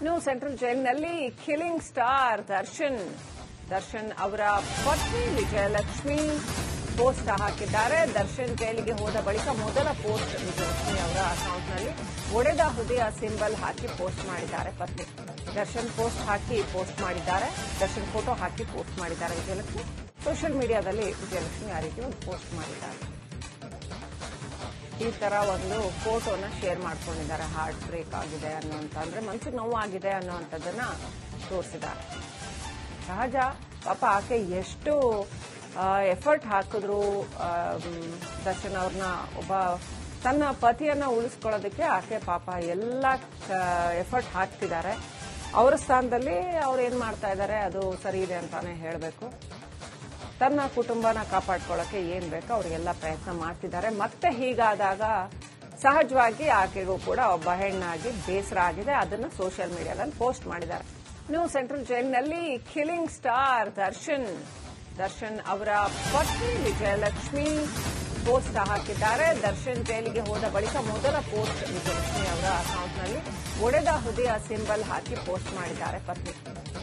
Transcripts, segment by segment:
ಇನ್ನು ಸೆಂಟ್ರಲ್ ಜೈಲಿನಲ್ಲಿ killing star Darshan. Darshan ಅವರ ಪತ್ನಿ ವಿಜಯಲಕ್ಷ್ಮಿ ಪೋಸ್ಟ್ ಹಾಕಿದ್ದಾರೆ. ದರ್ಶನ್ ಜೈಲಿಗೆ ಹೋದ ಬಳಿಕ ಮೊದಲ ಪೋಸ್ಟ್ ವಿಜಯಲಕ್ಷ್ಮಿ ಅವರ ಅಕೌಂಟ್ನಲ್ಲಿ ಒಡೆದ ಹೃದಯ ಸಿಂಬಲ್ ಹಾಕಿ ಪೋಸ್ಟ್ ಮಾಡಿದ್ದಾರೆ ಪತ್ನಿ. ದರ್ಶನ್ ಪೋಸ್ಟ್ ಹಾಕಿ ಪೋಸ್ಟ್ ಮಾಡಿದ್ದಾರೆ. ದರ್ಶನ್ ಫೋಟೋ ಹಾಕಿ ಪೋಸ್ಟ್ ಮಾಡಿದ್ದಾರೆ ವಿಜಯಲಕ್ಷ್ಮಿ. ಸೋಷಿಯಲ್ ಮೀಡಿಯಾದಲ್ಲಿ ವಿಜಯಲಕ್ಷ್ಮಿ ಆ ರೀತಿ ಒಂದು ಪೋಸ್ಟ್ ಮಾಡಿದ್ದಾರೆ. ಈ ತರ ಒಂದು ಫೋಟೋನ ಶೇರ್ ಮಾಡ್ಕೊಂಡಿದ್ದಾರೆ. ಹಾರ್ಟ್ ಬ್ರೇಕ್ ಆಗಿದೆ ಅನ್ನೋ ಅಂದ್ರೆ ಮನ್ಸು ನೋವು ಆಗಿದೆ ಅನ್ನುವಂಥದ್ದನ್ನ ತೋರಿಸಿದ್ದಾರೆ. ಸಹಜ, ಪಾಪ ಆಕೆ ಎಷ್ಟು ಎಫರ್ಟ್ ಹಾಕಿದ್ರು ದರ್ಶನ್ ಅವ್ರನ್ನ ಒಬ್ಬ ತನ್ನ ಪತಿಯನ್ನ ಉಳಿಸ್ಕೊಳ್ಳೋದಕ್ಕೆ ಆಕೆ ಪಾಪ ಎಲ್ಲ ಎಫರ್ಟ್ ಹಾಕ್ತಿದ್ದಾರೆ. ಅವರ ಸ್ಥಾನದಲ್ಲಿ ಅವ್ರು ಏನ್ ಮಾಡ್ತಾ ಇದ್ದಾರೆ, ಅದು ಸರಿ ಇದೆ ಅಂತಾನೆ ಹೇಳಬೇಕು. ತನ್ನ ಕುಟುಂಬನ ಕಾಪಾಡ್ಕೊಳ್ಳೋಕೆ ಏನ್ ಬೇಕೋ ಅವರಿಗೆಲ್ಲ ಪ್ರಯತ್ನ ಮಾಡ್ತಿದ್ದಾರೆ. ಮತ್ತೆ ಹೀಗಾದಾಗ ಸಹಜವಾಗಿ ಆಕೆಗೂ ಕೂಡ ಒಬ್ಬ ಹೆಣ್ಣಾಗಿ ಬೇಸರ ಆಗಿದೆ. ಅದನ್ನ ಸೋಷಿಯಲ್ ಮೀಡಿಯಾದಲ್ಲಿ ಪೋಸ್ಟ್ ಮಾಡಿದ್ದಾರೆ. ನ್ಯೂ ಸೆಂಟ್ರಲ್ ಜೈಲ್ನಲ್ಲಿ ಕಿಲಿಂಗ್ ಸ್ಟಾರ್ ದರ್ಶನ್. ದರ್ಶನ್ ಅವರ ಪತ್ನಿ ವಿಜಯಲಕ್ಷ್ಮಿ ಪೋಸ್ಟ್ ಹಾಕಿದ್ದಾರೆ. ದರ್ಶನ್ ಜೈಲಿಗೆ ಹೋದ ಬಳಿಕ ಮೊದಲ ಪೋಸ್ಟ್ ವಿಜಯಲಕ್ಷ್ಮಿ ಅವರ ಅಕೌಂಟ್ನಲ್ಲಿ ಒಡೆದ ಹೃದಯ ಸಿಂಬಲ್ ಹಾಕಿ ಪೋಸ್ಟ್ ಮಾಡಿದ್ದಾರೆ. ಪತ್ನಿ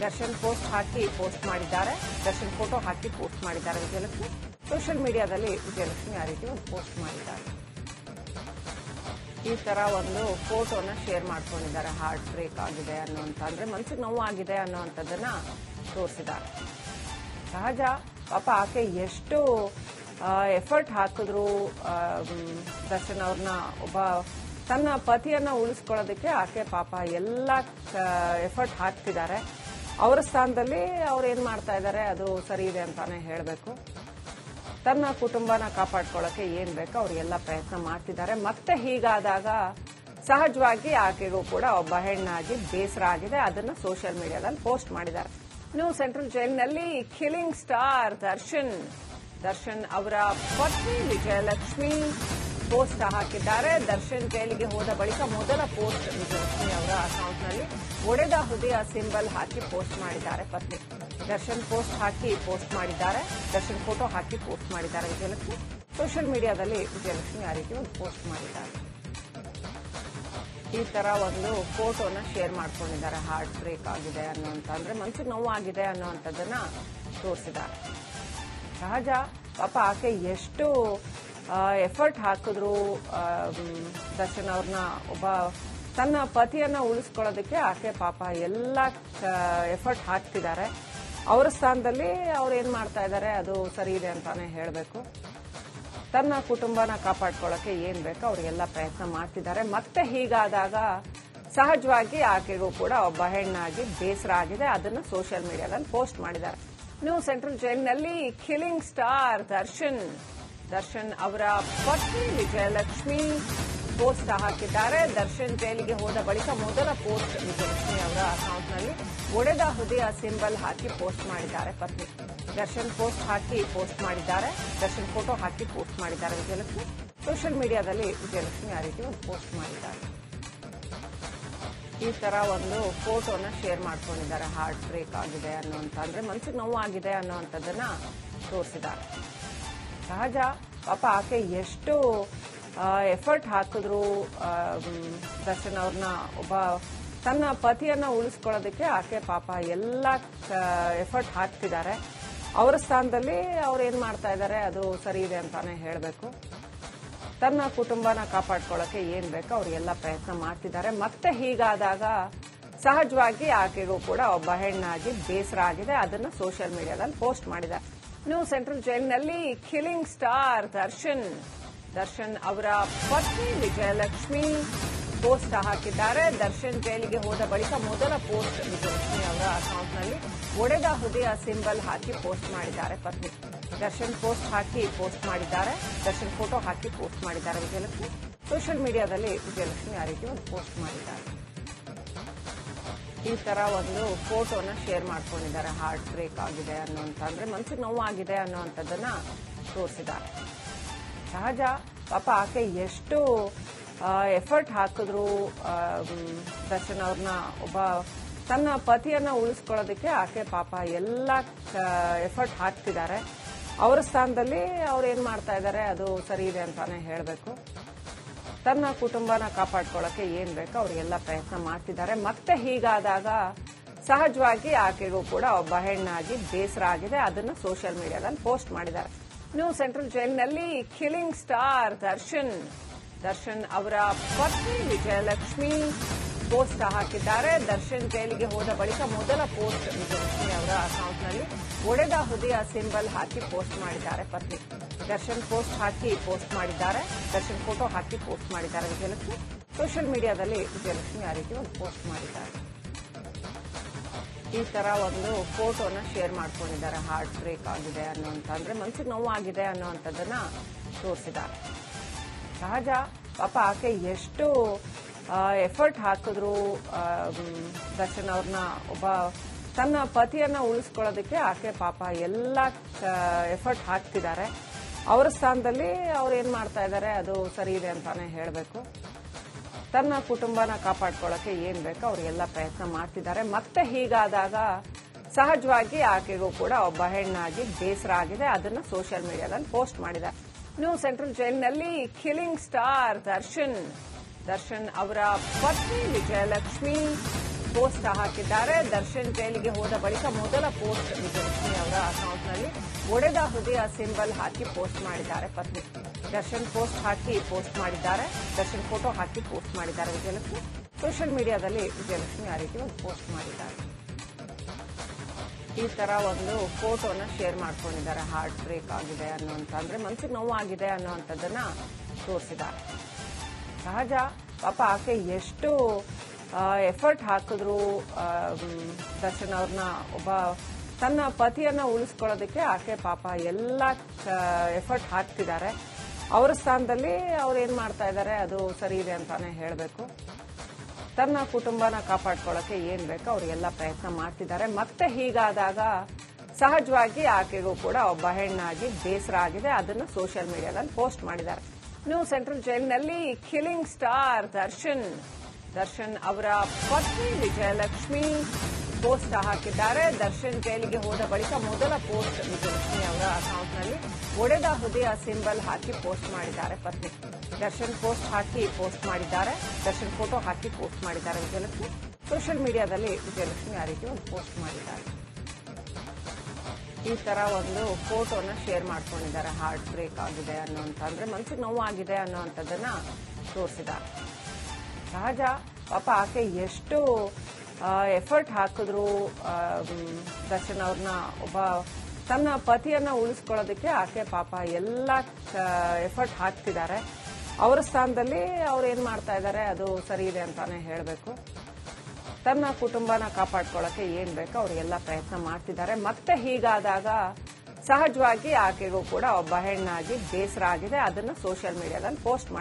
ದರ್ಶನ್ ಪೋಸ್ಟ್ ಹಾಕಿ ಪೋಸ್ಟ್ ಮಾಡಿದ್ದಾರೆ. ದರ್ಶನ್ ಫೋಟೋ ಹಾಕಿ ಪೋಸ್ಟ್ ಮಾಡಿದ್ದಾರೆ ವಿಜಯಲಕ್ಷ್ಮಿ. ಸೋಷಿಯಲ್ ಮೀಡಿಯಾದಲ್ಲಿ ವಿಜಯಲಕ್ಷ್ಮಿ ಆ ರೀತಿ ಒಂದು ಪೋಸ್ಟ್ ಮಾಡಿದ್ದಾರೆ. ಈ ತರ ಒಂದು ಫೋಟೋನ ಶೇರ್ ಮಾಡ್ಕೊಂಡಿದ್ದಾರೆ. ಹಾರ್ಟ್ ಬ್ರೇಕ್ ಆಗಿದೆ ಅನ್ನೋಂತ ಅಂದ್ರೆ ಮನ್ಸಿಗೆ ನೋವು ಆಗಿದೆ ಅನ್ನುವಂಥದ್ದನ್ನ ತೋರಿಸಿದ್ದಾರೆ. ಸಹಜ ಪಾಪ ಆಕೆ ಎಷ್ಟು ಎಫರ್ಟ್ ಹಾಕಿದ್ರು ದರ್ಶನ್ ಅವ್ರನ್ನ ಒಬ್ಬ ತನ್ನ ಪತಿಯನ್ನ ಉಳಿಸ್ಕೊಳ್ಳೋದಕ್ಕೆ ಆಕೆ ಪಾಪ ಎಲ್ಲ ಎಫರ್ಟ್ ಹಾಕ್ತಿದ್ದಾರೆ. ಅವರ ಸ್ಥಾನದಲ್ಲಿ ಅವ್ರು ಏನ್ ಮಾಡ್ತಾ ಇದ್ದಾರೆ, ಅದು ಸರಿ ಇದೆ ಅಂತಾನೆ ಹೇಳಬೇಕು. ತನ್ನ ಕುಟುಂಬನ ಕಾಪಾಡ್ಕೊಳ್ಳೋಕೆ ಏನ್ ಬೇಕೋ ಅವ್ರಿಗೆಲ್ಲ ಪ್ರಯತ್ನ ಮಾಡ್ತಿದ್ದಾರೆ. ಮತ್ತೆ ಹೀಗಾದಾಗ ಸಹಜವಾಗಿ ಆಕೆಗೂ ಕೂಡ ಒಬ್ಬ ಹೆಣ್ಣಾಗಿ ಬೇಸರ ಆಗಿದೆ. ಅದನ್ನ ಸೋಷಿಯಲ್ ಮೀಡಿಯಾದಲ್ಲಿ ಪೋಸ್ಟ್ ಮಾಡಿದ್ದಾರೆ. ನ್ಯೂ ಸೆಂಟ್ರಲ್ ಜೈಲ್ನಲ್ಲಿ ಕಿಲಿಂಗ್ ಸ್ಟಾರ್ ದರ್ಶನ್. ದರ್ಶನ್ ಅವರ ಪತ್ನಿ ವಿಜಯಲಕ್ಷ್ಮಿ ಪೋಸ್ಟ್ ಹಾಕಿದ್ದಾರೆ. ದರ್ಶನ್ ಜೈಲಿಗೆ ಹೋದ ಬಳಿಕ ಮೊದಲ ಪೋಸ್ಟ್ ವಿಜಯಲಕ್ಷ್ಮಿ ಅವರ ಅಕೌಂಟ್ನಲ್ಲಿ ಒಡೆದ ಹೃದಯ ಸಿಂಬಲ್ ಹಾಕಿ ಪೋಸ್ಟ್ ಮಾಡಿದ್ದಾರೆ ಪತ್ನಿ. ದರ್ಶನ್ ಪೋಸ್ಟ್ ಹಾಕಿ ಪೋಸ್ಟ್ ಮಾಡಿದ್ದಾರೆ. ದರ್ಶನ್ ಫೋಟೋ ಹಾಕಿ ಪೋಸ್ಟ್ ಮಾಡಿದ್ದಾರೆ ವಿಜಯಲಕ್ಷ್ಮಿ. ಸೋಷಿಯಲ್ ಮೀಡಿಯಾದಲ್ಲಿ ವಿಜಯಲಕ್ಷ್ಮಿ ಆ ರೀತಿ ಒಂದು ಪೋಸ್ಟ್ ಮಾಡಿದ್ದಾರೆ. ಈ ತರ ಒಂದು ಫೋಟೋನ ಶೇರ್ ಮಾಡ್ಕೊಂಡಿದ್ದಾರೆ. ಹಾರ್ಟ್ ಬ್ರೇಕ್ ಆಗಿದೆ ಅನ್ನೋ ಅಂದ್ರೆ ಮನಸ್ಸಿಗೆ ನೋವು ಆಗಿದೆ ಅಂತದನ್ನ ತೋರಿಸಿದ್ದಾರೆ. ಸಹಜ. ಪಾಪ ಆಕೆ ಎಷ್ಟು ಎಫರ್ಟ್ ಹಾಕಿದ್ರು ದರ್ಶನ್ ಅವ್ರನ್ನ ಒಬ್ಬ ತನ್ನ ಪತಿಯನ್ನ ಉಳಿಸ್ಕೊಳ್ಳೋದಕ್ಕೆ ಆಕೆ ಪಾಪ ಎಲ್ಲ ಎಫರ್ಟ್ ಹಾಕ್ತಿದ್ದಾರೆ. ಅವರ ಸ್ಥಾನದಲ್ಲಿ ಅವ್ರು ಏನ್ ಮಾಡ್ತಾ ಇದ್ದಾರೆ, ಅದು ಸರಿ ಇದೆ ಅಂತಾನೆ ಹೇಳಬೇಕು. ತನ್ನ ಕುಟುಂಬನ ಕಾಪಾಡ್ಕೊಳ್ಳೋಕೆ ಏನ್ ಬೇಕೋ, ಅವ್ರಿಗೆಲ್ಲ ಪ್ರಯತ್ನ ಮಾಡ್ತಿದ್ದಾರೆ. ಮತ್ತೆ ಹೀಗಾದಾಗ ಸಹಜವಾಗಿ ಆಕೆಗೂ ಕೂಡ ಒಬ್ಬ ಹೆಣ್ಣಾಗಿ ಬೇಸರ ಆಗಿದೆ. ಅದನ್ನ ಸೋಷಿಯಲ್ ಮೀಡಿಯಾದಲ್ಲಿ ಪೋಸ್ಟ್ ಮಾಡಿದ್ದಾರೆ. ಇನ್ನು ಸೆಂಟ್ರಲ್ ಜೈಲ್ನಲ್ಲಿ ಕಿಲಿಂಗ್ ಸ್ಟಾರ್ ದರ್ಶನ್ ದರ್ಶನ್ ಅವರ ಪತ್ನಿ ವಿಜಯಲಕ್ಷ್ಮಿ ಪೋಸ್ಟ್ ಹಾಕಿದ್ದಾರೆ. ದರ್ಶನ್ ಜೈಲಿಗೆ ಹೋದ ಬಳಿಕ ಮೊದಲ ಪೋಸ್ಟ್ ವಿಜಯಲಕ್ಷ್ಮಿ ಅವರ ಅಕೌಂಟ್ನಲ್ಲಿ ಒಡೆದ ಹೃದಯ ಸಿಂಬಲ್ ಹಾಕಿ ಪೋಸ್ಟ್ ಮಾಡಿದ್ದಾರೆ ಪತ್ನಿ. ದರ್ಶನ್ ಪೋಸ್ಟ್ ಹಾಕಿ ಪೋಸ್ಟ್ ಮಾಡಿದ್ದಾರೆ. ದರ್ಶನ್ ಫೋಟೋ ಹಾಕಿ ಪೋಸ್ಟ್ ಮಾಡಿದ್ದಾರೆ ವಿಜಯಲಕ್ಷ್ಮಿ. ಸೋಷಿಯಲ್ ಮೀಡಿಯಾದಲ್ಲಿ ವಿಜಯಲಕ್ಷ್ಮಿ ಆ ರೀತಿ ಒಂದು ಪೋಸ್ಟ್ ಮಾಡಿದ್ದಾರೆ. ಈ ತರ ಒಂದು ಫೋಟೋನ ಶೇರ್ ಮಾಡ್ಕೊಂಡಿದ್ದಾರೆ. ಹಾರ್ಟ್ ಬ್ರೇಕ್ ಆಗಿದೆ ಅನ್ನುವಂತ ಅಂದ್ರೆ ಮನ್ಸಿಗೆ ನೋವು ಆಗಿದೆ ಅಂತದನ್ನ ತೋರಿಸಿದ್ದಾರೆ. ಸಹಜ. ಪಾಪ ಆಕೆ ಎಷ್ಟು ಎಫರ್ಟ್ ಹಾಕಿದ್ರು ದರ್ಶನ್ ಅವ್ರನ್ನ ಒಬ್ಬ ತನ್ನ ಪತಿಯನ್ನ ಉಳಿಸ್ಕೊಳ್ಳೋದಕ್ಕೆ ಆಕೆ ಪಾಪ ಎಲ್ಲ ಎಫರ್ಟ್ ಹಾಕ್ತಿದ್ದಾರೆ. ಅವರ ಸ್ಥಾನದಲ್ಲಿ ಅವ್ರು ಏನ್ ಮಾಡ್ತಾ ಇದ್ದಾರೆ? ಅದು ಸರಿ ಇದೆ ಅಂತಾನೆ ಹೇಳಬೇಕು. ತನ್ನ ಕುಟುಂಬನ ಕಾಪಾಡ್ಕೊಳ್ಳೋಕೆ ಏನ್ ಬೇಕೋ ಅವ್ರಿಗೆಲ್ಲ ಪ್ರಯತ್ನ ಮಾಡ್ತಿದ್ದಾರೆ. ಮತ್ತೆ ಹೀಗಾದಾಗ ಸಹಜವಾಗಿ ಆಕೆಗೂ ಕೂಡ ಒಬ್ಬ ಹೆಣ್ಣಾಗಿ ಬೇಸರ ಆಗಿದೆ. ಅದನ್ನ ಸೋಷಿಯಲ್ ಮೀಡಿಯಾದಲ್ಲಿ ಪೋಸ್ಟ್ ಮಾಡಿದ್ದಾರೆ. ನ್ಯೂ ಸೆಂಟ್ರಲ್ ಜೈಲ್ನಲ್ಲಿ ಕಿಲಿಂಗ್ ಸ್ಟಾರ್ ದರ್ಶನ್. ದರ್ಶನ್ ಅವರ ಪತ್ನಿ ವಿಜಯಲಕ್ಷ್ಮಿ ಪೋಸ್ಟ್ ಹಾಕಿದ್ದಾರೆ. ದರ್ಶನ್ ಜೈಲಿಗೆ ಹೋದ ಬಳಿಕ ಮೊದಲ ಪೋಸ್ಟ್ ವಿಜಯಲಕ್ಷ್ಮಿ ಅವರ ಅಕೌಂಟ್ನಲ್ಲಿ ಒಡೆದ ಹೃದಯ ಸಿಂಬಲ್ ಹಾಕಿ ಪೋಸ್ಟ್ ಮಾಡಿದ್ದಾರೆ ಪತ್ನಿ. ದರ್ಶನ್ ಪೋಸ್ಟ್ ಹಾಕಿ ಪೋಸ್ಟ್ ಮಾಡಿದ್ದಾರೆ. ದರ್ಶನ್ ಫೋಟೋ ಹಾಕಿ ಪೋಸ್ಟ್ ಮಾಡಿದ್ದಾರೆ ವಿಜಯಲಕ್ಷ್ಮಿ. ಸೋಷಿಯಲ್ ಮೀಡಿಯಾದಲ್ಲಿ ವಿಜಯಲಕ್ಷ್ಮಿ ಆ ರೀತಿ ಒಂದು ಪೋಸ್ಟ್ ಮಾಡಿದ್ದಾರೆ. ಈ ತರ ಒಂದು ಫೋಟೋನ ಶೇರ್ ಮಾಡ್ಕೊಂಡಿದ್ದಾರೆ. ಹಾರ್ಟ್ ಬ್ರೇಕ್ ಆಗಿದೆ ಅನ್ನೋಂತಂದ್ರೆ ಅಂದ್ರೆ ಮನಸ್ಸಿಗೆ ನೋವು ಆಗಿದೆ ಅನ್ನುವಂಥದ್ದನ್ನ ತೋರಿಸಿದ್ದಾರೆ. ಸಹಜ ಪಾಪ ಆಕೆ ಎಷ್ಟು ಎಫರ್ಟ್ ಹಾಕಿದ್ರು ದರ್ಶನ್ ಅವ್ರನ್ನ ಒಬ್ಬ ತನ್ನ ಪತಿಯನ್ನ ಉಳಿಸ್ಕೊಳ್ಳೋದಕ್ಕೆ ಆಕೆ ಪಾಪ ಎಲ್ಲ ಎಫರ್ಟ್ ಹಾಕ್ತಿದ್ದಾರೆ. ಅವರ ಸ್ಥಾನದಲ್ಲಿ ಅವ್ರು ಏನ್ ಮಾಡ್ತಾ ಇದ್ದಾರೆ ಅದು ಸರಿ ಇದೆ ಅಂತಾನೆ ಹೇಳಬೇಕು. ತನ್ನ ಕುಟುಂಬನ ಕಾಪಾಡ್ಕೊಳ್ಳೋಕೆ ಏನ್ ಬೇಕೋ ಅವರಿಗೆಲ್ಲ ಪ್ರಯತ್ನ ಮಾಡ್ತಿದ್ದಾರೆ. ಮತ್ತೆ ಹೀಗಾದಾಗ ಸಹಜವಾಗಿ ಆಕೆಗೂ ಕೂಡ ಒಬ್ಬ ಹೆಣ್ಣಾಗಿ ಬೇಸರ ಆಗಿದೆ. ಅದನ್ನ ಸೋಷಿಯಲ್ ಮೀಡಿಯಾದಲ್ಲಿ ಪೋಸ್ಟ್ ಮಾಡಿದ್ದಾರೆ. ನ್ಯೂ ಸೆಂಟ್ರಲ್ ಜೈಲಿನಲ್ಲಿ ಕಿಲಿಂಗ್ ಸ್ಟಾರ್ ದರ್ಶನ್. ದರ್ಶನ್ ಅವರ ಪತ್ನಿ ವಿಜಯಲಕ್ಷ್ಮಿ ಪೋಸ್ಟ್ ಹಾಕಿದ್ದಾರೆ. ದರ್ಶನ್ ಜೈಲಿಗೆ ಹೋದ ಬಳಿಕ ಮೊದಲ ಪೋಸ್ಟ್ ವಿಜಯಲಕ್ಷ್ಮಿ ಅವರ ಅಕೌಂಟ್ನಲ್ಲಿ ಒಡೆದ ಹೃದಯ ಸಿಂಬಲ್ ಹಾಕಿ ಪೋಸ್ಟ್ ಮಾಡಿದ್ದಾರೆ ಪತ್ನಿ. ದರ್ಶನ್ ಪೋಸ್ಟ್ ಹಾಕಿ ಪೋಸ್ಟ್ ಮಾಡಿದ್ದಾರೆ. ದರ್ಶನ್ ಫೋಟೋ ಹಾಕಿ ಪೋಸ್ಟ್ ಮಾಡಿದ್ದಾರೆ ವಿಜಯಲಕ್ಷ್ಮಿ. ಸೋಷಿಯಲ್ ಮೀಡಿಯಾದಲ್ಲಿ ವಿಜಯಲಕ್ಷ್ಮಿ ಆ ರೀತಿ ಒಂದು ಪೋಸ್ಟ್ ಮಾಡಿದ್ದಾರೆ. ಈ ತರ ಒಂದು ಫೋಟೋನ ಶೇರ್ ಮಾಡ್ಕೊಂಡಿದ್ದಾರೆ. ಹಾರ್ಟ್ ಬ್ರೇಕ್ ಆಗಿದೆ ಅನ್ನೋ ಅಂದ್ರೆ ಮನ್ಸಿಗೆ ನೋವಾಗಿದೆ ಅಂತದನ್ನ ತೋರಿಸಿದ್ದಾರೆ. ಸಹಜ. ಪಾಪ ಆಕೆ ಎಷ್ಟು ಎಫರ್ಟ್ ಹಾಕಿದ್ರು ದರ್ಶನ್ ಅವ್ರನ್ನ ಒಬ್ಬ ತನ್ನ ಪತಿಯನ್ನ ಉಳಿಸ್ಕೊಳ್ಳೋದಕ್ಕೆ ಆಕೆ ಪಾಪ ಎಲ್ಲ ಎಫರ್ಟ್ ಹಾಕ್ತಿದ್ದಾರೆ. ಅವರ ಸ್ಥಾನದಲ್ಲಿ ಅವ್ರು ಏನ್ ಮಾಡ್ತಾ ಇದ್ದಾರೆ ಅದು ಸರಿ ಇದೆ ಅಂತಾನೆ ಹೇಳಬೇಕು. ತನ್ನ ಕುಟುಂಬನ ಕಾಪಾಡ್ಕೊಳ್ಳೋಕೆ ಏನ್ ಬೇಕೋ ಎಲ್ಲ ಪ್ರಯತ್ನ ಮಾಡ್ತಿದ್ದಾರೆ. ಮತ್ತೆ ಹೀಗಾದಾಗ ಸಹಜವಾಗಿ ಆಕೆಗೂ ಕೂಡ ಒಬ್ಬ ಹೆಣ್ಣಾಗಿ ಬೇಸರ ಆಗಿದೆ. ಅದನ್ನ ಸೋಷಿಯಲ್ ಮೀಡಿಯಾದಲ್ಲಿ ಪೋಸ್ಟ್ ಮಾಡಿದ್ದಾರೆ. ನ್ಯೂ ಸೆಂಟ್ರಲ್ ಜೈಲಿನಲ್ಲಿ ಕಿಲಿಂಗ್ ಸ್ಟಾರ್ ದರ್ಶನ್. ದರ್ಶನ್ ಅವರ ಪತ್ನಿ ವಿಜಯಲಕ್ಷ್ಮಿ ಪೋಸ್ಟ್ ಹಾಕಿದ್ದಾರೆ. ದರ್ಶನ್ ಜೈಲಿಗೆ ಹೋದ ಬಳಿಕ ಮೊದಲ ಪೋಸ್ಟ್ ವಿಜಯಲಕ್ಷ್ಮಿ ಅವರ ಅಕೌಂಟ್ನಲ್ಲಿ ಒಡೆದ ಹೃದಯ ಸಿಂಬಲ್ ಹಾಕಿ ಪೋಸ್ಟ್ ಮಾಡಿದ್ದಾರೆ ಪತ್ನಿ. ದರ್ಶನ್ ಪೋಸ್ಟ್ ಹಾಕಿ ಪೋಸ್ಟ್ ಮಾಡಿದ್ದಾರೆ. ದರ್ಶನ್ ಫೋಟೋ ಹಾಕಿ ಪೋಸ್ಟ್ ಮಾಡಿದ್ದಾರೆ ವಿಜಯಲಕ್ಷ್ಮಿ. ಸೋಷಿಯಲ್ ಮೀಡಿಯಾದಲ್ಲಿ ವಿಜಯಲಕ್ಷ್ಮಿ ಆ ರೀತಿ ಒಂದು ಪೋಸ್ಟ್ ಮಾಡಿದ್ದಾರೆ. ಈ ತರ ಒಂದು ಫೋಟೋನ ಶೇರ್ ಮಾಡ್ಕೊಂಡಿದ್ದಾರೆ. ಹಾರ್ಟ್ ಬ್ರೇಕ್ ಆಗಿದೆ ಅನ್ನುವಂತ ಅಂದ್ರೆ ಮನ್ಸಿಗೆ ನೋವಾಗಿದೆ ಅನ್ನುವಂಥದ್ದನ್ನ ತೋರಿಸಿದ್ದಾರೆ. ಸಹಜ. ಪಾಪ ಆಕೆ ಎಷ್ಟು ಎಫರ್ಟ್ ಹಾಕಿದ್ರು ದರ್ಶನ್ ಅವ್ರನ್ನ ಒಬ್ಬ ತನ್ನ ಪತಿಯನ್ನ ಉಳಿಸ್ಕೊಳ್ಳೋದಕ್ಕೆ ಆಕೆ ಪಾಪ ಎಲ್ಲ ಎಫರ್ಟ್ ಹಾಕ್ತಿದ್ದಾರೆ. ಅವರ ಸ್ಥಾನದಲ್ಲಿ ಅವ್ರು ಏನ್ ಮಾಡ್ತಾ ಇದ್ದಾರೆ, ಅದು ಸರಿ ಇದೆ ಅಂತಾನೆ ಹೇಳಬೇಕು. ತನ್ನ ಕುಟುಂಬನ ಕಾಪಾಡ್ಕೊಳ್ಳೋಕೆ ಏನ್ ಬೇಕೋ ಅವರಿಗೆಲ್ಲ ಪ್ರಯತ್ನ ಮಾಡ್ತಿದ್ದಾರೆ. ಮತ್ತೆ ಹೀಗಾದಾಗ ಸಹಜವಾಗಿ ಆಕೆಗೂ ಕೂಡ ಒಬ್ಬ ಹೆಣ್ಣಾಗಿ ಬೇಸರ ಆಗಿದೆ ಅದನ್ನ ಸೋಷಿಯಲ್ ಮೀಡಿಯಾದಲ್ಲಿ ಪೋಸ್ಟ್ ಮಾಡಿದ್ದಾರೆ. ನ್ಯೂ ಸೆಂಟ್ರಲ್ ಜೈಲಿನಲ್ಲಿ ಕಿಲಿಂಗ್ ಸ್ಟಾರ್ ದರ್ಶನ್ ದರ್ಶನ್ ಅವರ ಪತ್ನಿ ವಿಜಯಲಕ್ಷ್ಮಿ ಪೋಸ್ಟ್ ಹಾಕಿದ್ದಾರೆ. ದರ್ಶನ್ ಜೈಲಿಗೆ ಹೋದ ಬಳಿಕ ಮೊದಲ ಪೋಸ್ಟ್ ವಿಜಯಲಕ್ಷ್ಮಿ ಅವರ ಅಕೌಂಟ್ನಲ್ಲಿ ಒಡೆದ ಹೃದಯ ಸಿಂಬಲ್ ಹಾಕಿ ಪೋಸ್ಟ್ ಮಾಡಿದ್ದಾರೆ ಪತ್ನಿ. ದರ್ಶನ್ ಪೋಸ್ಟ್ ಹಾಕಿ ಪೋಸ್ಟ್ ಮಾಡಿದ್ದಾರೆ. ದರ್ಶನ್ ಫೋಟೋ ಹಾಕಿ ಪೋಸ್ಟ್ ಮಾಡಿದ್ದಾರೆ ವಿಜಯಲಕ್ಷ್ಮಿ. ಸೋಷಿಯಲ್ ಮೀಡಿಯಾದಲ್ಲಿ ವಿಜಯಲಕ್ಷ್ಮಿ ಆ ರೀತಿ ಒಂದು ಪೋಸ್ಟ್ ಮಾಡಿದ್ದಾರೆ. ಈ ತರ ಒಂದು ಫೋಟೋನ ಶೇರ್ ಮಾಡ್ಕೊಂಡಿದ್ದಾರೆ. ಹಾರ್ಟ್ ಬ್ರೇಕ್ ಆಗಿದೆ ಅನ್ನುವಂತ ಅಂದ್ರೆ ಮನ್ಸಿಗೆ ಆಗಿದೆ ಅನ್ನೋಂಥದ್ದನ್ನ ತೋರಿಸಿದ್ದಾರೆ. ಸಹಜ. ಪಾಪ ಆಕೆ ಎಷ್ಟು ಎಫರ್ಟ್ ಹಾಕಿದ್ರು ದರ್ಶನ್ ಅವ್ರನ್ನ ಒಬ್ಬ ತನ್ನ ಪತಿಯನ್ನ ಉಳಿಸ್ಕೊಳ್ಳೋದಕ್ಕೆ ಆಕೆ ಪಾಪ ಎಲ್ಲ ಎಫರ್ಟ್ ಹಾಕ್ತಿದ್ದಾರೆ. ಅವರ ಸ್ಥಾನದಲ್ಲಿ ಅವ್ರು ಏನ್ ಮಾಡ್ತಾ ಇದ್ದಾರೆ, ಅದು ಸರಿ ಇದೆ ಅಂತಾನೆ ಹೇಳಬೇಕು. ತನ್ನ ಕುಟುಂಬನ ಕಾಪಾಡ್ಕೊಳ್ಳೋಕೆ ಏನ್ ಬೇಕೋ ಅವ್ರಿಗೆಲ್ಲ ಪ್ರಯತ್ನ ಮಾಡ್ತಿದ್ದಾರೆ. ಮತ್ತೆ ಹೀಗಾದಾಗ ಸಹಜವಾಗಿ ಆಕೆಗೂ ಕೂಡ ಒಬ್ಬ ಹೆಣ್ಣಾಗಿ ಬೇಸರ ಆಗಿದೆ. ಅದನ್ನ ಸೋಷಿಯಲ್ ಮೀಡಿಯಾದಲ್ಲಿ ಪೋಸ್ಟ್